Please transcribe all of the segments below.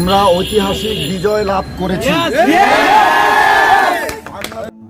আমরা ঐতিহাসিক বিজয় লাভ করেছি।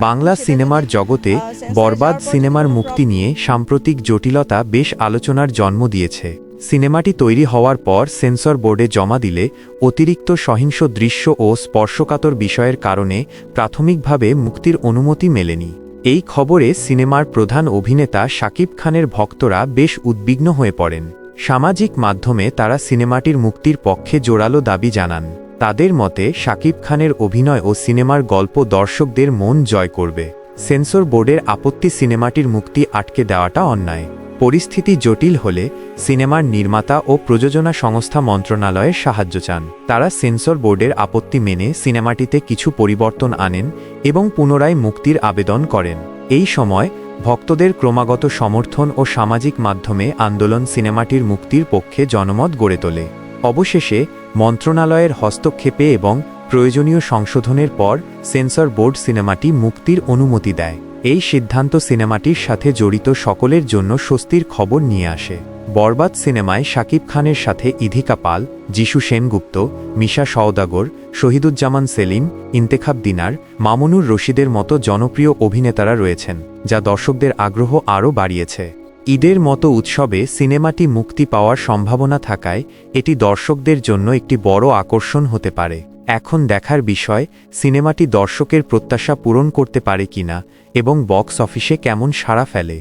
বাংলা সিনেমার জগতে বরবাদ সিনেমার মুক্তি নিয়ে সাম্প্রতিক জটিলতা বেশ আলোচনার জন্ম দিয়েছে। সিনেমাটি তৈরি হওয়ার পর সেন্সর বোর্ডে জমা দিলে অতিরিক্ত সহিংস দৃশ্য ও স্পর্শকাতর বিষয়ের কারণে প্রাথমিকভাবে মুক্তির অনুমতি মেলেনি। এই খবরে সিনেমার প্রধান অভিনেতা শাকিব খানের ভক্তরা বেশ উদ্বিগ্ন হয়ে পড়েন। সামাজিক মাধ্যমে তারা সিনেমাটির মুক্তির পক্ষে জোরালো দাবি জানান। তাদের মতে শাকিব খানের অভিনয় ও সিনেমার গল্প দর্শকদের মন জয় করবে। সেন্সর বোর্ডের আপত্তি সিনেমাটির মুক্তি আটকে দেওয়াটা অন্যায়। পরিস্থিতি জটিল হলে সিনেমার নির্মাতা ও প্রযোজনা সংস্থা মন্ত্রণালয়ের সাহায্য চান। তারা সেন্সর বোর্ডের আপত্তি মেনে সিনেমাটিতে কিছু পরিবর্তন আনেন এবং পুনরায় মুক্তির আবেদন করেন। এই সময় ভক্তদের ক্রমাগত সমর্থন ও সামাজিক মাধ্যমে আন্দোলন সিনেমাটির মুক্তির পক্ষে জনমত গড়ে তোলে। অবশেষে, মন্ত্রণালয়ের হস্তক্ষেপে এবং প্রয়োজনীয় সংশোধনের পর সেন্সর বোর্ড সিনেমাটি মুক্তির অনুমতি দেয়। এই সিদ্ধান্ত সিনেমাটির সাথে জড়িত সকলের জন্য স্বস্তির খবর নিয়ে আসে। বরবাদ সিনেমায় শাকিব খানের সাথে ইধিকা পাল, যিশু সেনগুপ্ত, মিশা সওদাগর, শহীদুজ্জামান সেলিম, ইন্তেখাব দিনার, মামুনুর রশিদের মতো জনপ্রিয় অভিনেতারা রয়েছেন, যা দর্শকদের আগ্রহ আরও বাড়িয়েছে। ঈদের মতো উৎসবে সিনেমাটি মুক্তি পাওয়ার সম্ভাবনা থাকায় এটি দর্শকদের জন্য একটি বড় আকর্ষণ হতে পারে। এখন দেখার বিষয়, সিনেমাটি দর্শকের প্রত্যাশা পূরণ করতে পারে কিনা এবং বক্স অফিসে কেমন সাড়া ফেলে।